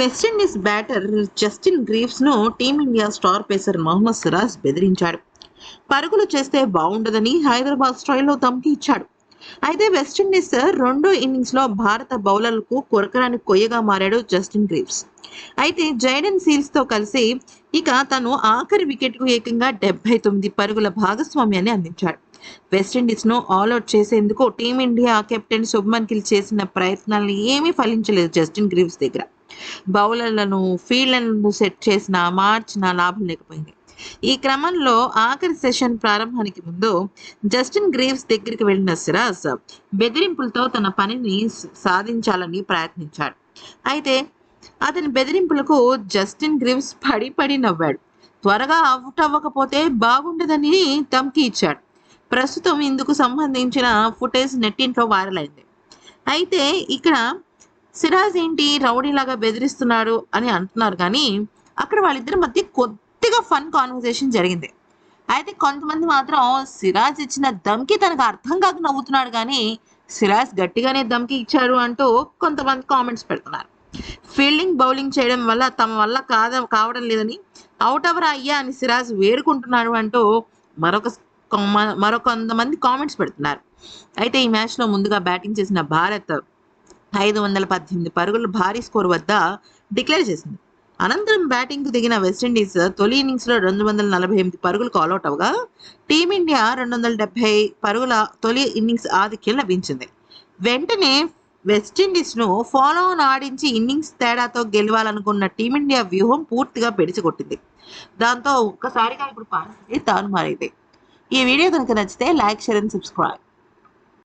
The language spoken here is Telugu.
West Indies batter Justin గ్రీవ్స్ను team India star pacer Mohammed Siraj బెదిరించాడు. పరుగులు చేస్తే బాగుండదని హైదరాబాద్ స్టైల్లో తమకి ఇచ్చాడు. అయితే వెస్టిండీస్ రెండో ఇన్నింగ్స్లో భారత బౌలర్లకు కొరకరాని కొయ్యగా మారాడు జస్టిన్ గ్రీవ్స్ అయితే జైడెన్ సీల్స్తో కలిసి ఇక తను ఆఖరి వికెట్కు ఏకంగా డెబ్బై తొమ్మిది పరుగుల భాగస్వామ్యాన్ని అందించాడు. వెస్టిండీస్ను ఆల్అౌట్ చేసేందుకు team India captain Shubman Gill చేసిన ప్రయత్నాలను ఏమీ ఫలించలేదు జస్టిన్ గ్రీవ్స్ దగ్గర. బౌలర్లను ఫీల్డ్లను సెట్ చేసిన మార్చిన లాభం లేకపోయింది. ఈ క్రమంలో ఆఖరి సెషన్ ప్రారంభానికి ముందు జస్టిన్ గ్రీవ్స్ దగ్గరికి వెళ్ళిన సిరాజ్ బెదిరింపులతో తన పనిని సాధించాలని ప్రయత్నించాడు. అయితే అతని బెదిరింపులకు జస్టిన్ గ్రీవ్స్ పడి పడి నవ్వాడు. త్వరగా అవుట్ అవ్వకపోతే బాగుండదని ధమ్కి ఇచ్చాడు. ప్రస్తుతం ఇందుకు సంబంధించిన ఫుటేజ్ నెట్టింట్లో వైరల్ అయింది. అయితే ఇక్కడ సిరాజ్ ఏంటి రౌడీలాగా బెదిరిస్తున్నాడు అని అంటున్నారు కానీ అక్కడ వాళ్ళిద్దరి మధ్య కొద్దిగా ఫన్ కాన్వర్సేషన్ జరిగింది. అయితే కొంతమంది మాత్రం సిరాజ్ ఇచ్చిన దమ్కి తనకు అర్థం కాక నవ్వుతున్నాడు కానీ సిరాజ్ గట్టిగానే దమ్కి ఇచ్చాడు అంటూ కొంతమంది కామెంట్స్ పెడుతున్నారు. ఫీల్డింగ్ బౌలింగ్ చేయడం వల్ల తమ వల్ల కాద కావడం లేదని అవుట్ అవర్ అయ్యా అని సిరాజ్ వేడుకుంటున్నాడు అంటూ మరొక మరొక కొంతమంది కామెంట్స్ పెడుతున్నారు. అయితే ఈ మ్యాచ్లో ముందుగా బ్యాటింగ్ చేసిన భారత్ ఐదు వందల పద్దెనిమిది పరుగుల భారీ స్కోర్ వద్ద డిక్లేర్ చేసింది. అనంతరం బ్యాటింగ్కు దిగిన వెస్టిండీస్ తొలి ఇన్నింగ్స్లో రెండు వందల నలభై ఎనిమిది పరుగులు కాల్అవుట్ అవగా టీమిండియా రెండు వందల డెబ్బై పరుగుల తొలి ఇన్నింగ్స్ ఆధిక్యం లభించింది. వెంటనే వెస్టిండీస్ను ఫాలో ఆన్ ఆడించి ఇన్నింగ్స్ తేడాతో గెలవాలనుకున్న టీమిండియా వ్యూహం పూర్తిగా పెడిచికొట్టింది. దాంతో ఒక్కసారిగా ఇప్పుడు పరిస్థితి తాను మారింది ఈ వీడియో కనుక నచ్చితే లైక్ షేర్ అండ్ సబ్స్క్రైబ్.